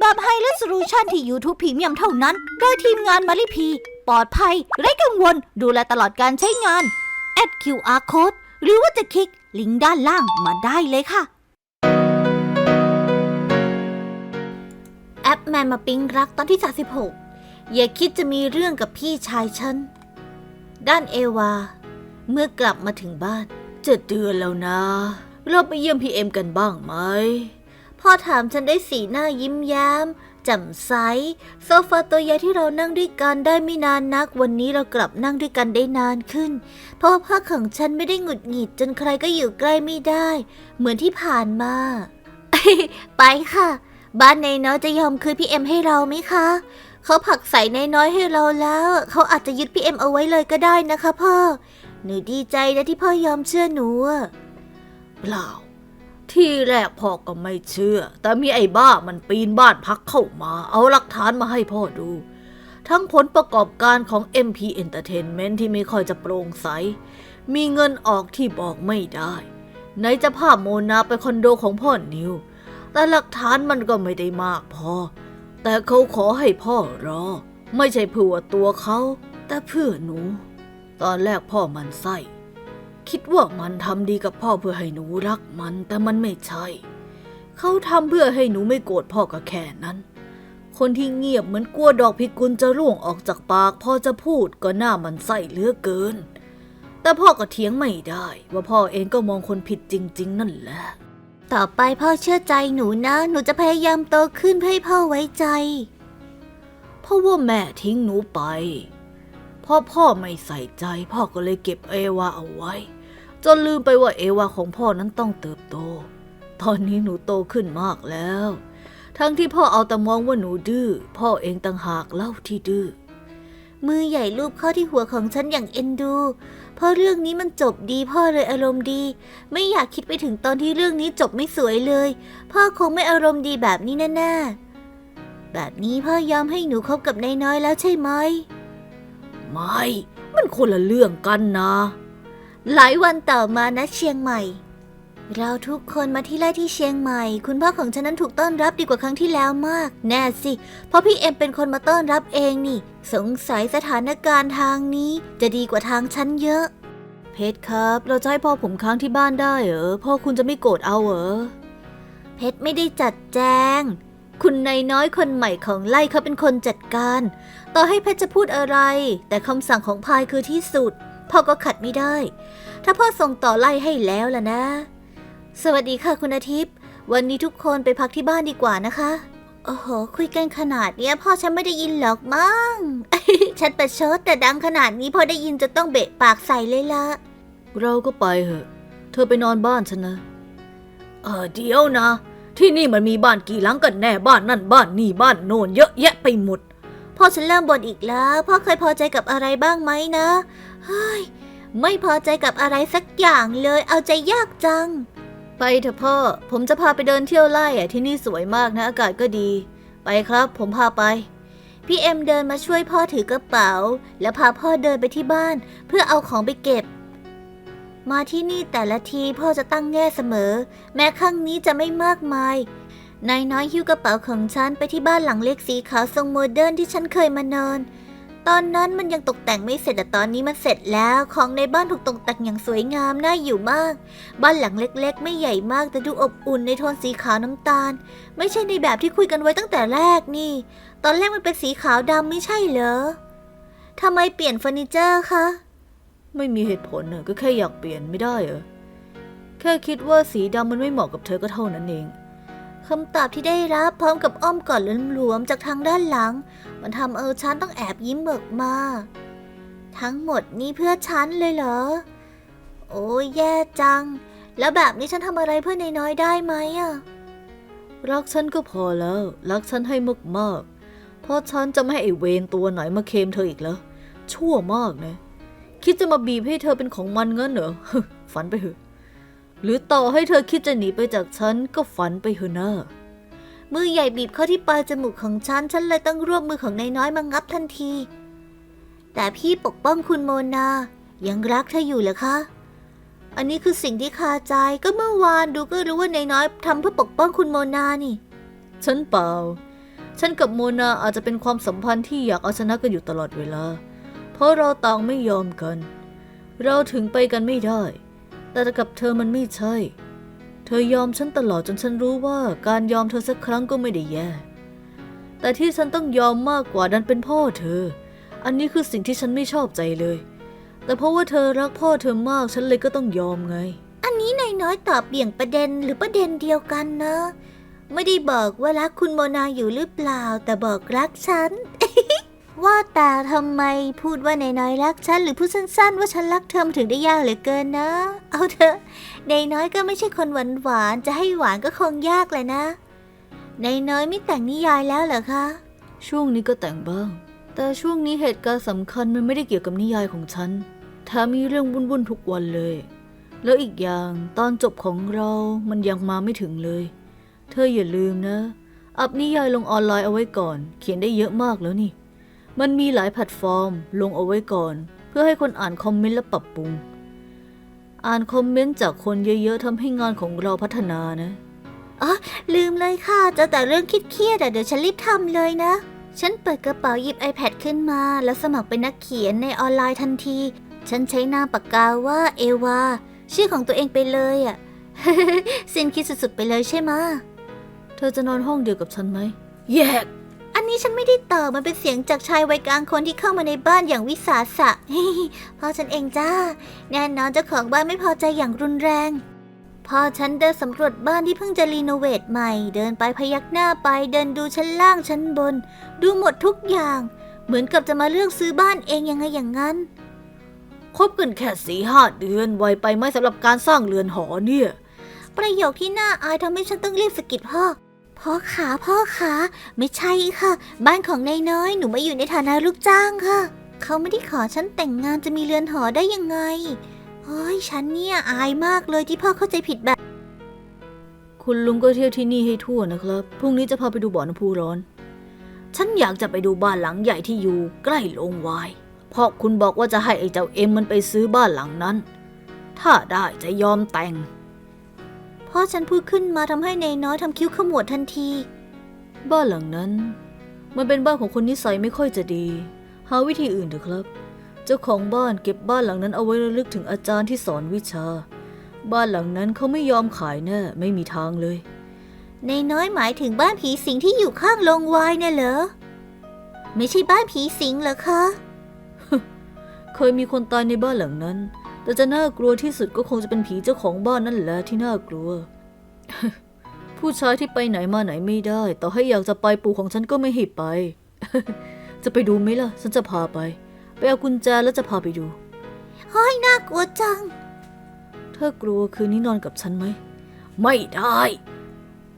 แบบ High Resolution ที่ YouTube Premium เท่านั้น โดยทีมงานมาริพี ปลอดภัย ไร้กังวล ดูแลตลอดการใช้งาน แอด QR Code หรือว่าจะคลิก ลิงก์ด้านล่างมาได้เลยค่ะ แอปแมนมาปิ๊งรักตอนที่ 36 อย่าคิดจะมีเรื่องกับพี่ชายฉัน ด้านเอวา เมื่อกลับมาถึงบ้านเจ็ดเดือนแล้วนะ เราไปเยี่ยมพี่เอ็มกันบ้างไหม พ่อถามฉันได้สีหน้ายิ้มแย้มแจ่มใสโซฟาตัวใหญ่ที่เรานั่งด้วยกันได้ไม่นานนัก วันนี้เรากลับนั่งด้วยกันได้นานขึ้น เพราะว่าผ้าของฉันไม่ได้หงุดหงิดจนใครก็อยู่ใกล้ไม่ได้ เหมือนที่ผ่านมา ไปค่ะ บ้านนายน้อยจะยอมคืนพี่เอ็มให้เราไหมคะเขาผลักใส่นายน้อยให้เราแล้ว เขาอาจจะยึดพี่เอ็มเอาไว้เลยก็ได้นะคะพ่อหนูดีใจนะที่พ่อยอมเชื่อหนูเปล่า ที่แรกพ่อก็ไม่เชื่อ แต่มีไอ้บ้ามันปีนบ้านพักเข้ามา เอาหลักฐานมาให้พ่อดู ทั้งผลประกอบการของ MP Entertainment ที่ไม่ค่อยจะโปร่งใส มีเงินออกที่บอกไม่ได้ไหนจะภาพโมนาไปคอนโดของพ่อนิว แต่หลักฐานมันก็ไม่ได้มากพอ แต่เขาขอให้พ่อรอ ไม่ใช่เพื่อตัวเขา แต่เพื่อหนู ตอนแรกพ่อมันไส้ คิดว่ามันทำดีกับพ่อเพื่อให้หนูรักมัน แต่มันไม่ใช่ เขาทำเพื่อให้หนูไม่โกรธพ่อก็แค่นั้น คนที่เงียบเหมือนกลัวดอกพิกุลจะร่วงออกจากปาก พอจะพูดก็หน้ามันไส้เหลือเกิน แต่พ่อก็เถียงไม่ได้ ว่าพ่อเองก็มองคนผิดจริง ๆ นั่นแหละต่อไปพ่อเชื่อใจหนูนะ หนูจะพยายามโตขึ้นเพื่อให้พ่อไว้ใจ เพราะว่าแม่ทิ้งหนูไปเพราะพ่อไม่ใส่ใจ พ่อก็เลยเก็บเอวาเอาไว้ จนลืมไปว่าเอวาของพ่อนั้นต้องเติบโต ตอนนี้หนูโตขึ้นมากแล้ว ทั้งที่พ่อเอาแต่มองว่าหนูดื้อ พ่อเองต่างหากเล่าที่ดื้อ มือใหญ่ลูบเข้าที่หัวของฉันอย่างเอ็นดูเพราะเรื่องนี้มันจบดีพ่อเลยอารมณ์ดี ไม่อยากคิดไปถึงตอนที่เรื่องนี้จบไม่สวยเลย พ่อคงไม่อารมณ์ดีแบบนี้แน่ๆแบบนี้พ่อยอมให้หนูคบกับนายน้อยแล้วใช่ไหม ไม่ มันคนละเรื่องกันนะ หลายวันต่อมานะเชียงใหม่ เราทุกคนมาที่ไร่ที่เชียงใหม่ คุณพ่อของฉันนั้นถูกต้อนรับดีกว่าครั้งที่แล้วมาก แน่สิ เพราะพี่เอ็มเป็นคนมาต้อนรับเองนี่ สงสัยสถานการณ์ทางนี้จะดีกว่าทางฉันเยอะ เพชรครับ เราจะให้พ่อผมค้างที่บ้านได้เหรอ พ่อคุณจะไม่โกรธเอาเหรอ เพชรไม่ได้จัดแจง คุณนายน้อยคนใหม่ของไล่เขาเป็นคนจัดการ ต่อให้เพชรจะพูดอะไร แต่คำสั่งของพายคือที่สุด พ่อก็ขัดไม่ได้ ถ้าพ่อส่งต่อไล่ให้แล้วล่ะนะ สวัสดีค่ะคุณอาทิตย์ วันนี้ทุกคนไปพักที่บ้านดีกว่านะคะโอ้โห คุยกันขนาดเนี้ยพ่อฉันไม่ได้ยินหรอกมั้ง ฉันประชดแต่ดังขนาดนี้พอได้ยินจะต้องเบะปากใส่เลยละ เราก็ไปเหอะ เธอไปนอนบ้านฉันนะ เออเดี๋ยวนะ ที่นี่มันมีบ้านกี่หลังกันแน่บ้านนั่นบ้านนี่บ้านโน่นเยอะแยะไปหมด พ่อฉันเริ่มบ่นอีกแล้ว พ่อเคยพอใจกับอะไรบ้างไหมนะ เฮ้ย ไม่พอใจกับอะไรสักอย่างเลย เอาใจยากจัง ไปเถอะพ่อ ผมจะพาไปเดินเที่ยวไร่อะที่นี่สวยมากนะอากาศก็ดี ไปครับ ผมพาไป พี่เอ็มเดินมาช่วยพ่อถือกระเป๋า แล้วพาพ่อเดินไปที่บ้าน เพื่อเอาของไปเก็บ มาที่นี่แต่ละทีพ่อจะตั้งแง่เสมอ แม้ครั้งนี้จะไม่มากมายนายน้อยหิ้วกระเป๋าของฉันไปที่บ้านหลังเล็กสีขาวทรงโมเดิร์นที่ฉันเคยมานอน ตอนนั้นมันยังตกแต่งไม่เสร็จแต่ตอนนี้มันเสร็จแล้ว ของในบ้านถูกตกแต่งอย่างสวยงามน่าอยู่มาก บ้านหลังเล็ก ๆ ไม่ใหญ่มากแต่ดูอบอุ่นในโทนสีขาวน้ำตาล ไม่ใช่ในแบบที่คุยกันไว้ตั้งแต่แรกนี่ ตอนแรกมันเป็นสีขาวดำไม่ใช่เหรอทำไมเปลี่ยนเฟอร์นิเจอร์คะไม่มีเหตุผลเนอะก็แค่อยากเปลี่ยนไม่ได้เหรอแค่คิดว่าสีดำมันไม่เหมาะกับเธอก็เท่านั้นเองคำตอบที่ได้รับพร้อมกับอ้อมกอดหลวมๆจากทางด้านหลัง มันทำเออฉันต้องแอบยิ้มเบิกมา ทั้งหมดนี้เพื่อฉันเลยเหรอ โอ้ยแย่จัง แล้วแบบนี้ฉันทำอะไรเพื่อนน้อยได้ไหมอะรักฉันก็พอแล้ว รักฉันให้มากๆเพราะฉันจะไม่ให้ไอเวนตัวไหนมาเคลมเธออีกแล้วชั่วมากนะ คิดจะมาบีบให้เธอเป็นของมันงั้นเหรอฝันไปเถอะหรือต่อให้เธอคิดจะหนีไปจากฉันก็ฝันไปเถอะนะ มือใหญ่บีบเข้าที่ปลายจมูกของฉัน ฉันเลยต้องรวบมือของนายน้อยมางับทันที แต่พี่ปกป้องคุณโมนา ยังรักเธออยู่เหรอคะ อันนี้คือสิ่งที่คาใจก็เมื่อวานดูก็รู้ว่านายน้อยทำเพื่อปกป้องคุณโมนานี่ ฉันเปล่า ฉันกับโมนาอาจจะเป็นความสัมพันธ์ที่อยากเอาชนะกันอยู่ตลอดเวลา เพราะเราต่างไม่ยอมกัน เราถึงไปกันไม่ได้ แต่กับเธอมันไม่ใช่ เธอยอมฉันตลอดจนฉันรู้ว่าการยอมเธอสักครั้งก็ไม่ได้แย่ แต่ที่ฉันต้องยอมมากกว่านั้นเป็นพ่อเธอ อันนี้คือสิ่งที่ฉันไม่ชอบใจเลย แต่เพราะว่าเธอรักพ่อเธอมากฉันเลยก็ต้องยอมไง อันนี้นายน้อยตอบเบี่ยงประเด็นหรือประเด็นเดียวกันนะ ไม่ได้บอกว่ารักคุณโมนาอยู่หรือเปล่า แต่บอกรักฉัน ว่าแต่ทำไมพูดว่านายน้อยรักฉันหรือพูดสั้นๆ ว่าฉันรักเธอมันถึงได้ยากเหลือเกินนะ เอาเถอะนายน้อยก็ไม่ใช่คนหวานหวานๆจะให้หวานก็คงยากเลยนะนายน้อยไม่แต่งนิยายแล้วเหรอคะ ช่วงนี้ก็แต่งบ้าง แต่ช่วงนี้เหตุการณ์สำคัญมันไม่ได้เกี่ยวกับนิยายของฉันแถมมีเรื่องวุ่นๆทุกวันเลย แล้วอีกอย่างตอนจบของเรามันยังมาไม่ถึงเลย เธออย่าลืมนะ อัพนิยายลงออนไลน์เอาไว้ก่อน เขียนได้เยอะมากแล้วนี่ มันมีหลายแพลตฟอร์มลงเอาไว้ก่อน เพื่อให้คนอ่านคอมเมนต์และปรับปรุง อ่านคอมเมนต์จากคนเยอะๆทำให้งานของเราพัฒนานะ อ๋อ ลืมเลยค่ะเจะแต่เรื่องเครียดๆอะเดี๋ยวฉันรีบทำเลยนะ ฉันเปิดกระเป๋าหยิบ iPad ขึ้นมา แล้วสมัครเป็นนักเขียนในออนไลน์ทันที ฉันใช้นามปากกาว่าเอวาชื่อของตัวเองไปเลยอะ สิ้นคิดสุดๆไปเลยใช่ไหมะเธอจะนอนห้องเดียวกับฉันไหม แยก อันนี้ฉันไม่ได้ตอบมันเป็นเสียงจากชายวัยกลางคนที่เข้ามาในบ้านอย่างวิสาสะ พ่อฉันเองจ้า แน่นอนเจ้าของบ้านไม่พอใจอย่างรุนแรงพอฉันเดินสำรวจบ้านที่เพิ่งจะรีโนเวทใหม่ เดินไปพยักหน้าไป เดินดูชั้นล่างชั้นบน ดูหมดทุกอย่าง เหมือนกับจะมาเลือกซื้อบ้านเองยังไงอย่างนั้นคบกันแค่สี่ห้าเดือนไวไปไหมสำหรับการสร้างเรือนหอเนี่ย ประโยคที่น่าอายทำให้ฉันต้องรีบสะกิดพ่อ พ่อขาพ่อขาไม่ใช่ค่ะ บ้านของนายน้อยหนูมาอยู่ในฐานะลูกจ้างค่ะ เขาไม่ได้ขอฉันแต่งงานจะมีเรือนหอได้ยังไงเฮ้ยฉันเนี่ยอายมากเลยที่พ่อเข้าใจผิดแบบ คุณลุงก็เที่ยวที่นี่ให้ทั่วนะครับ พรุ่งนี้จะพาไปดูบ่อน้ำพุร้อน ฉันอยากจะไปดูบ้านหลังใหญ่ที่อยู่ใกล้โรงวายเพราะคุณบอกว่าจะให้ไอ้เจ้าเอ็มมันไปซื้อบ้านหลังนั้น ถ้าได้จะยอมแต่ง พ่อฉันพูดขึ้นมาทำให้นายน้อยทำคิ้วขมวดทันที บ้านหลังนั้น มันเป็นบ้านของคนนิสัยไม่ค่อยจะดี หาวิธีอื่นเถอะครับ เจ้าของบ้านเก็บบ้านหลังนั้นเอาไว้ระลึกถึงอาจารย์ที่สอนวิชา บ้านหลังนั้นเขาไม่ยอมขายแน่ไม่มีทางเลยนายน้อยหมายถึงบ้านผีสิงที่อยู่ข้างโรงวายน่ะเหรอ ไม่ใช่บ้านผีสิงเหรอคะ เคยมีคนตายในบ้านหลังนั้น แต่จะน่ากลัวที่สุดก็คงจะเป็นผีเจ้าของบ้านนั่นแหละที่น่ากลัว ผู้ชายที่ไปไหนมาไหนไม่ได้ ต่อให้อยากจะไปปู่ของฉันก็ไม่ให้ไป จะไปดูไหมล่ะ ฉันจะพาไป ไปเอากุญแจแล้วจะพาไปดูเฮ้ยน่ากลัวจัง เธอกลัวคืนนี้นอนกับฉันไหม ไม่ได้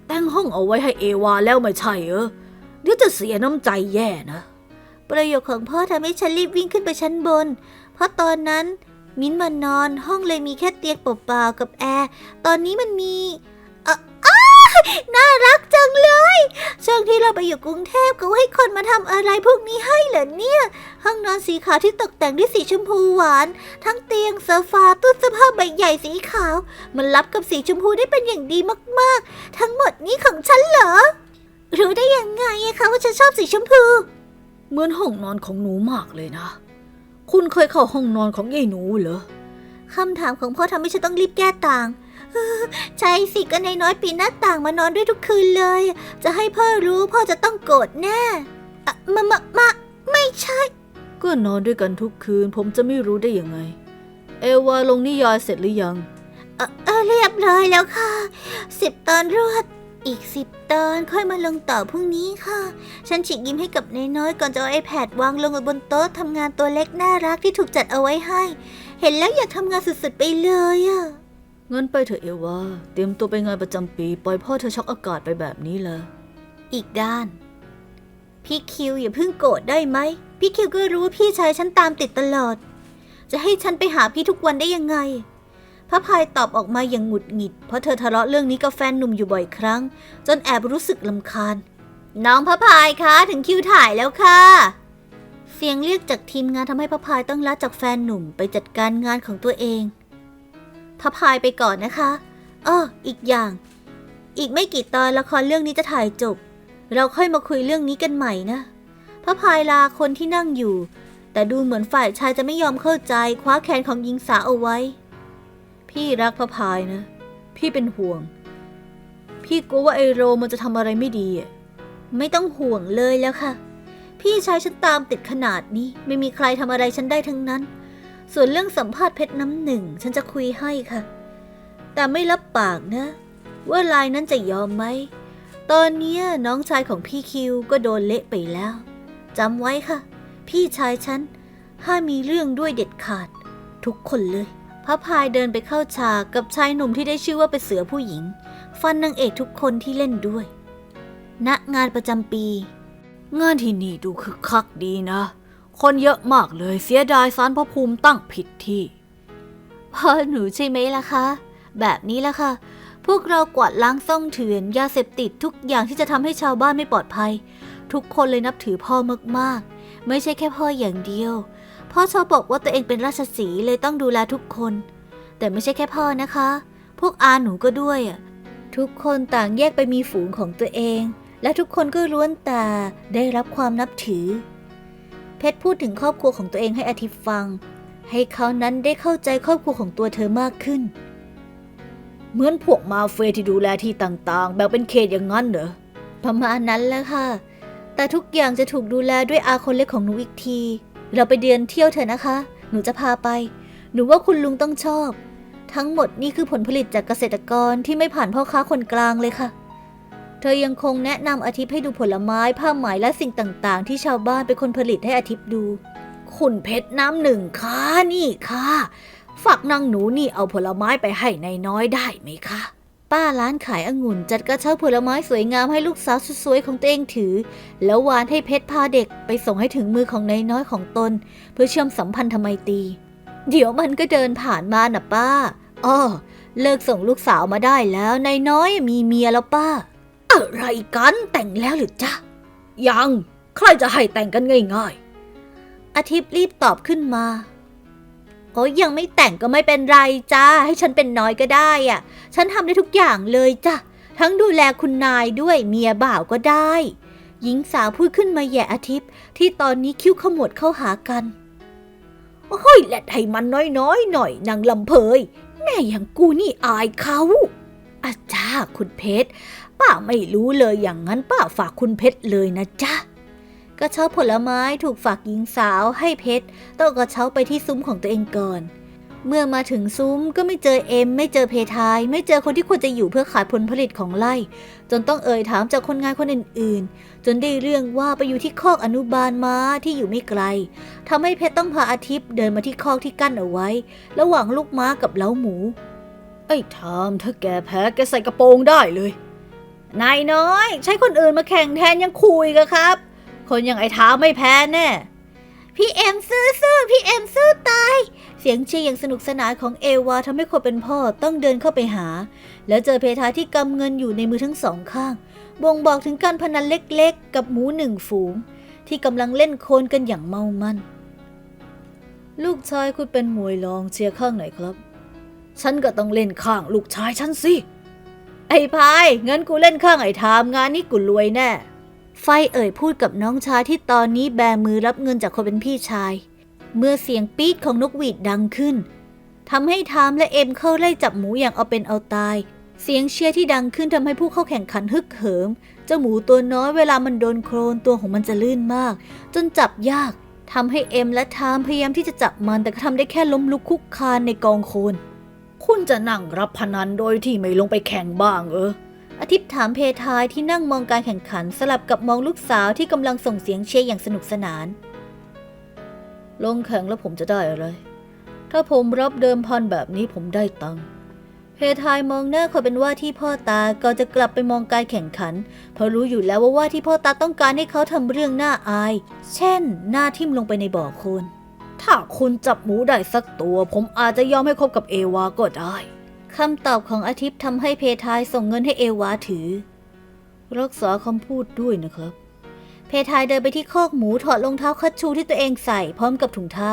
แต่งห้องเอาไว้ให้เอวาแล้วไม่ใช่เหรอเดี๋ยวจะเสียน้ำใจแย่นะ ประโยคของพ่อทำให้ฉันรีบวิ่งขึ้นไปชั้นบน เพราะตอนนั้น มิ้นมานอนห้องเลยมีแค่เตียงเปล่าๆกับแอร์ ตอนนี้มันมีเอ่อน่ารักจังเลย ช่วงที่เราไปอยู่กรุงเทพก็ให้คนมาทำอะไรพวกนี้ให้เหรอเนี่ย ห้องนอนสีขาวที่ตกแต่งด้วยสีชมพูหวาน ทั้งเตียงโซฟาตู้เสื้อผ้าใบใหญ่สีขาว มันรับกับสีชมพูได้เป็นอย่างดีมากๆ ทั้งหมดนี้ของฉันเหรอ รู้ได้ยังไงคะว่าฉันชอบสีชมพู เหมือนห้องนอนของหนูมากเลยนะ คุณเคยเข้าห้องนอนของยายหนูเหรอคำถามของพ่อทำให้ฉันต้องรีบแก้ต่างเออใช่สิก็นายน้อยปีนหน้าต่างมานอนด้วยทุกคืนเลย จะให้พ่อรู้พ่อจะต้องโกรธแน่อะมามามาไม่ใช่ ก็นอนด้วยกันทุกคืน ผมจะไม่รู้ได้ยังไง เอวาลงนิยายเสร็จหรือยัง เออเออเรียบร้อยแล้วค่ะ สิบตอนรวด อีกสิบตอนค่อยมาลงต่อพรุ่งนี้ค่ะ ฉันฉีกยิ้มให้กับนายน้อยก่อนจะเอาไอแพดวางลงบนโต๊ะทำงานตัวเล็กน่ารักที่ถูกจัดเอาไว้ให้ เห็นแล้วอยากทำงานสุดๆไปเลยอะงั้นไปเถอะเอวาเตรียมตัวไปงานประจำปี ปล่อยพ่อเธอช็อกอากาศไปแบบนี้ละอีกด้านพพี่คิวอย่าเพิ่งโกรธได้ไหม พี่คิวก็รู้ว่าพี่ชายฉันตามติดตลอด จะให้ฉันไปหาพี่ทุกวันได้ยังไง พระพายตอบออกมาอย่างหงุดหงิด เพราะเธอทะเลาะเรื่องนี้กับแฟนหนุ่มอยู่บ่อยครั้ง จนแอบรู้สึกลำคาญ น้องพระพายคะถึงคิวถ่ายแล้วค่ะ เสียงเรียกจากทีมงานทำให้พระพายต้องละจากแฟนหนุ่มไปจัดการงานของตัวเองพระพายไปก่อนนะคะอ้ออีกอย่าง อีกไม่กี่ตอนละครเรื่องนี้จะถ่ายจบ เราค่อยมาคุยเรื่องนี้กันใหม่นะพระพายลาคนที่นั่งอยู่ แต่ดูเหมือนฝ่ายชายจะไม่ยอมเข้าใจคว้าแขนของหญิงสาวเอาไว้ พี่รักพระพายนะ พี่เป็นห่วง พี่กลัวว่าไอโรมันจะทำอะไรไม่ดี ไม่ต้องห่วงเลยแล้วค่ะ พี่ชายฉันตามติดขนาดนี้ ไม่มีใครทำอะไรฉันได้ทั้งนั้น ส่วนเรื่องสัมภาษณ์เพชรน้ำหนึ่ง ฉันจะคุยให้ค่ะ แต่ไม่รับปากนะ ว่าลายนั้นจะยอมไหม ตอนนี้น้องชายของพี่คิวก็โดนเละไปแล้วจำไว้ค่ะ พี่ชายฉันห้ามมีเรื่องด้วยเด็ดขาด ทุกคนเลย พระพายเดินไปเข้าฉากกับชายหนุ่มที่ได้ชื่อว่าเป็นเสือผู้หญิง ฟันนางเอกทุกคนที่เล่นด้วยณงานประจำปี งานที่นี่ดูคึกคักดีนะ คนเยอะมากเลยเสียดายสารพระภูมิตั้งผิดที่พ่อหนูใช่ไหมล่ะคะ แบบนี้ล่ะค่ะ พวกเรากวาดล้างซ่องเถื่อนยาเสพติดทุกอย่างที่จะทำให้ชาวบ้านไม่ปลอดภัย ทุกคนเลยนับถือพ่อมากๆ ไม่ใช่แค่พ่ออย่างเดียว พ่อชอบบอกว่าตัวเองเป็นราชสีเลยต้องดูแลทุกคน แต่ไม่ใช่แค่พ่อนะคะ พวกอาหนูก็ด้วยอะทุกคนต่างแยกไปมีฝูงของตัวเอง และทุกคนก็ล้วนแต่ได้รับความนับถือ เพชรพูดถึงครอบครัวของตัวเองให้อาทิตย์ฟัง ให้เขานั้นได้เข้าใจครอบครัวของตัวเธอมากขึ้น เหมือนพวกมาเฟียที่ดูแลที่ต่างๆ แบบเป็นเขตอย่างนั้นเหรอประมาณนั้นแหละค่ะ แต่ทุกอย่างจะถูกดูแลด้วยอาคนเล็กของหนูอีกที เราไปเดินเที่ยวเถอะนะคะ หนูจะพาไป หนูว่าคุณลุงต้องชอบ ทั้งหมดนี่คือผลผลิตจากเกษตรกรที่ไม่ผ่านพ่อค้าคนกลางเลยค่ะ เธอยังคงแนะนำอาทิตย์ให้ดูผลไม้ผ้าไหมและสิ่งต่างๆ ที่ชาวบ้านเป็นคนผลิตให้อาทิตย์ดู คุณเพชรน้ำหนึ่งค่ะนี่ค่ะ ฝากนางหนูนี่เอาผลไม้ไปให้นายน้อยได้ไหมคะ ป้าร้านขายองุ่นจัดกระเช้าผลไม้สวยงามให้ลูกสาวสุดสวยของตัวเองถือ แล้ววานให้เพชรพาเด็กไปส่งให้ถึงมือของนายน้อยของตน เพื่อเชื่อมสัมพันธไมตรีเดี๋ยวมันก็เดินผ่านมาน่ะป้าอ้อเลิกส่งลูกสาวมาได้แล้วนายน้อยมีเมียแล้วป้า อะไรกันแต่งแล้วหรือจ๊ะ ยัง ใครจะให้แต่งกันง่ายๆอาทิตย์รีบตอบขึ้นมา โอ้ยยังไม่แต่งก็ไม่เป็นไรจ้า ให้ฉันเป็นน้อยก็ได้อะฉันทำได้ทุกอย่างเลยจ้ะ ทั้งดูแลคุณนายด้วยเมียบ่าวก็ได้ หญิงสาวพูดขึ้นมาแย่อาทิตย์ ที่ตอนนี้คิ้วขมวดเข้าหากัน โอ้ยแหละให้มันน้อยๆหน่อยนางลำเพย แม่อย่างกูนี่อายเขาอาจ้าคุณเพชร ป้าไม่รู้เลยอย่างนั้นป้าฝากคุณเพชรเลยนะจ๊ะ กระเช้าผลไม้ถูกฝากหญิงสาวให้เพชรต้องกระเช้าไปที่ซุ้มของตัวเองก่อน เมื่อมาถึงซุ้มก็ไม่เจอเอ็ม ไม่เจอเพทาย ไม่เจอคนที่ควรจะอยู่เพื่อขายผลผลิตของไร่ จนต้องเอ่ยถามจากคนงานคนอื่นๆ จนได้เรื่องว่าไปอยู่ที่คอกอนุบาลม้าที่อยู่ไม่ไกลทำให้เพชรต้องพาอาทิตย์เดินมาที่คอกที่กั้นเอาไว้ ระหว่างลูกม้ากับเล้าหมู ไอ้ทามถ้าแกแพ้แกใส่กระโปรงได้เลยนายน้อย ใช้คนอื่นมาแข่งแทนยังคุยกันครับ คนอย่างไอ้ท้าไม่แพ้แน่ พี่เอ็มซื่อซื่อพี่เอ็มซื่อตาย เสียงเชียร์อย่างสนุกสนานของเอวาทำให้คนเป็นพ่อต้องเดินเข้าไปหา แล้วเจอเพทาที่กำเงินอยู่ในมือทั้งสองข้าง บ่งบอกถึงการพนันเล็กๆ กับหมูหนึ่งฝูง ที่กำลังเล่นโคลนกันอย่างเมามัน ลูกชายคุณเป็นมวยรองเชียร์ข้างไหนครับ ฉันก็ต้องเล่นข้างลูกชายฉันสิ ไอ้พายงั้นกูเล่นข้างไอ้ทามงานนี้กูรวยแน่ ไฟเอ่ยพูดกับน้องชายที่ตอนนี้แบมือรับเงินจากคนเป็นพี่ชาย เมื่อเสียงปี๊ดของนกหวีดดังขึ้นทำให้ทามและเอ็มเข้าไล่จับหมูอย่างเอาเป็นเอาตาย เสียงเชียร์ที่ดังขึ้นทำให้ผู้เข้าแข่งขันฮึกเหิม เจ้าหมูตัวน้อยเวลามันโดนโครนตัวของมันจะลื่นมาก จนจับยากทำให้เอ็มและทามพยายามที่จะจับมันแต่ก็ทำได้แค่ล้มลุกคุกคานในกองโคลนคุณจะนั่งรับพนันโดยที่ไม่ลงไปแข่งบ้างเออ อาทิตย์ถามเพทายที่นั่งมองการแข่งขันสลับกับมองลูกสาวที่กำลังส่งเสียงเชียร์อย่างสนุกสนาน ลงแข่งแล้วผมจะได้อะไร ถ้าผมรับเดิมพันแบบนี้ผมได้ตังค์เพทายมองหน้าคนเป็นว่าที่พ่อตาก่อนจะกลับไปมองการแข่งขัน เพราะรู้อยู่แล้วว่าว่าที่พ่อตาต้องการให้เขาทำเรื่องน่าอาย เช่น หน้าทิ่มลงไปในบ่อโคลนถ้าคุณจับหมูได้สักตัว ผมอาจจะยอมให้คบกับเอวาก็ได้ คำตอบของอาทิตย์ทำให้เพทายส่งเงินให้เอวาถือ รักษาคำพูดด้วยนะครับ เพทายเดินไปที่คอกหมูถอดรองเท้าคัชชูที่ตัวเองใส่พร้อมกับถุงเท้า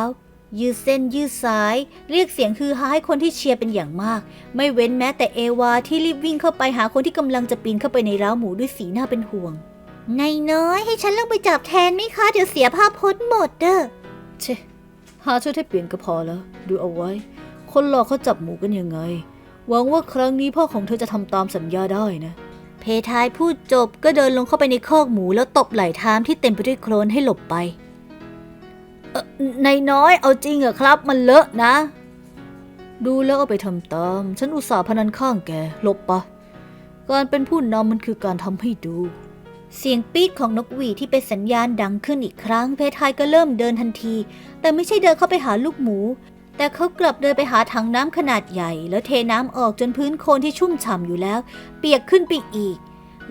ยืดเส้นยืดสาย เรียกเสียงฮือฮาให้คนที่เชียร์เป็นอย่างมาก ไม่เว้นแม้แต่เอวาที่รีบวิ่งเข้าไปหาคนที่กำลังจะปีนเข้าไปในร้าวหมูด้วยสีหน้าเป็นห่วงนายน้อยให้ฉันลงไปจับแทนไหมคะ เดี๋ยวเสียภาพพจน์หมดเด้อเชหาชุดให้เปลี่ยนก็พอแล้ว ดูเอาไว้ คนหลอกเขาจับหมูกันยังไง หวังว่าครั้งนี้พ่อของเธอจะทำตามสัญญาได้นะ เพทายพูดจบก็เดินลงเข้าไปในคอกหมูแล้วตบไหล่ทามที่เต็มไปด้วยโคลนให้หลบไปเออนน้อยเอาจริงเหรอครับ มันเลอะนะ ดูแล้วเอาไปทำตาม ฉันอุตส่าห์พนันข้างแกหลบปะการเป็นผู้นำมันคือการทำให้ดู เสียงปี๊ดของนกหวีที่เป็นสัญญาณดังขึ้นอีกครั้ง เพทายก็เริ่มเดินทันที แต่ไม่ใช่เดินเข้าไปหาลูกหมู แต่เขากลับเดินไปหาถังน้ำขนาดใหญ่ แล้วเทน้ำออกจนพื้นโคลนที่ชุ่มฉ่ำอยู่แล้ว เปียกขึ้นไปอีก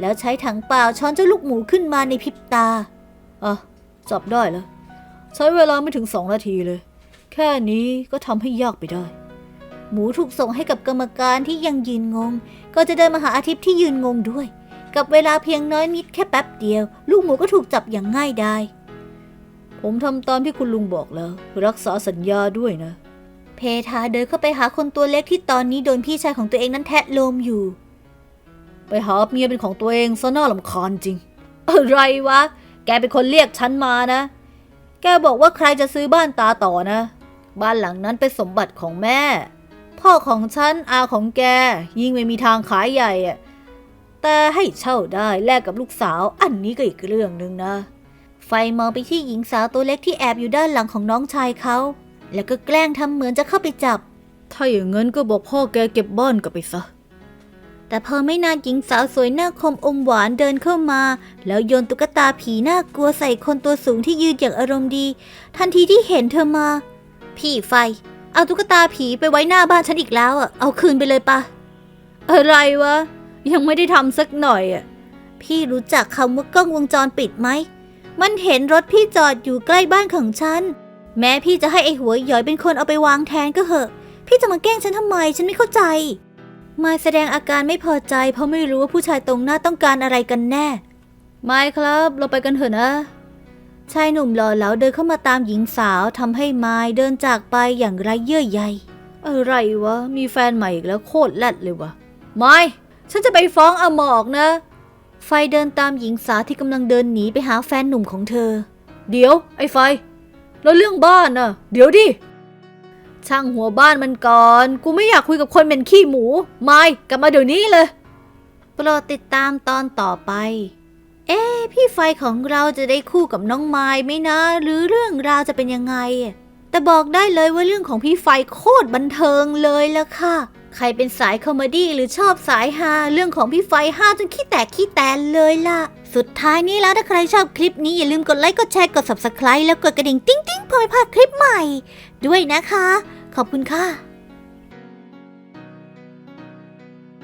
แล้วใช้ถังเปล่าช้อนเจ้าลูกหมูขึ้นมาในพริบตาอะจับได้แล้วใช้เวลาไม่ถึงสองนาทีเลย แค่นี้ก็ทำให้ยากไปได้ หมูถูกส่งให้กับกรรมการที่ยังยืนงง ก็จะเดินมาหาอาทิตย์ที่ยืนงงด้วย กับเวลาเพียงน้อยนิดแค่แป๊บเดียว ลูกหมูก็ถูกจับอย่างง่ายดายผมทำตามที่คุณลุงบอกแล้ว รักษาสัญญาด้วยนะ เพทาเดินเข้าไปหาคนตัวเล็กที่ตอนนี้โดนพี่ชายของตัวเองนั้นแทะโลมอยู่ ไปหาเมียเป็นของตัวเองซะน่าลำคาญจริง อะไรวะ แกเป็นคนเรียกฉันมานะ แกบอกว่าใครจะซื้อบ้านตาต่อนะ บ้านหลังนั้นเป็นสมบัติของแม่ พ่อของฉันอาของแก ยิ่งไม่มีทางขายใหญ่อะแต่ให้เช่าได้แลกกับลูกสาว อันนี้ก็อีกเรื่องหนึ่งนะ ไฟมองไปที่หญิงสาวตัวเล็กที่แอบอยู่ด้านหลังของน้องชายเขา แล้วก็แกล้งทำเหมือนจะเข้าไปจับ ถ้าอย่างนั้นก็บอกพ่อแกเก็บบ้านกลับไปซะ แต่พอไม่นานหญิงสาวสวยหน้าคมอมหวานเดินเข้ามา แล้วโยนตุ๊กตาผีน่ากลัวใส่คนตัวสูงที่ยืนอย่างอารมณ์ดี ทันทีที่เห็นเธอมา พี่ไฟ เอาตุ๊กตาผีไปไว้หน้าบ้านฉันอีกแล้วอะ เอาคืนไปเลยปะ อะไรวะ ยังไม่ได้ทำสักหน่อยอะ พี่รู้จักคำว่ากล้องวงจรปิดไหม มันเห็นรถพี่จอดอยู่ใกล้บ้านของฉัน แม้พี่จะให้ไอ้หัวหยอยเป็นคนเอาไปวางแทนก็เหอะ พี่จะมาแกล้งฉันทำไมฉันไม่เข้าใจ มายแสดงอาการไม่พอใจ เพราะไม่รู้ว่าผู้ชายตรงหน้าต้องการอะไรกันแน่ ไม่ครับ เราไปกันเถอะนะ ชายหนุ่มหล่อเหลาเดินเข้ามาตามหญิงสาวทำให้ไมายเดินจากไปอย่างไร้เยื่อใย อะไรวะ มีแฟนใหม่อีกแล้วโคตรแรดเลยวะไม่ ฉันจะไปฟ้องอาหมอกนะ ไฟเดินตามหญิงสาวที่กำลังเดินหนีไปหาแฟนหนุ่มของเธอ เดี๋ยว ไอ้ไฟ แล้วเรื่องบ้านน่ะ เดี๋ยวดิ ช่างหัวบ้านมันก่อน กูไม่อยากคุยกับคนเป็นขี้หมู ไม่กลับมาเดี๋ยวนี้เลย โปรดติดตามตอนต่อไป เอ๊ะพี่ไฟของเราจะได้คู่กับน้องไม้ไหมนะ หรือเรื่องราวจะเป็นยังไง แต่บอกได้เลยว่าเรื่องของพี่ไฟโคตรบันเทิงเลยละค่ะ ใครเป็นสายคอมเมดี้หรือชอบสายฮาเรื่องของพี่ไฟฮาจนขี้แตกขี้แตนเลยล่ะ สุดท้ายนี้แล้วถ้าใครชอบคลิปนี้อย่าลืมกดไลค์กดแชร์กด subscribe แล้วกดกระดิ่งติ๊งติ๊งเพื่อไม่พลาดคลิปใหม่ ด้วยนะคะ ขอบคุณค่ะ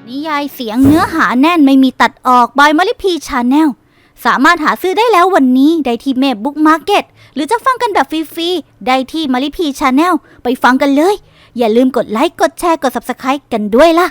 นิยายเสียงเนื้อหาแน่นไม่มีตัดออกบายม l ลิพีชาแนล สามารถหาซื้อได้แล้ววันนี้ได้ที่แม่บุ๊กมาร์เก็ตหรือจะฟังกันแบบฟรีๆ ได้ที่มาริพีชาแนลไปฟังกันเลย อย่าลืมกดไลค์ กดแชร์ กด subscribe กันด้วยล่ะ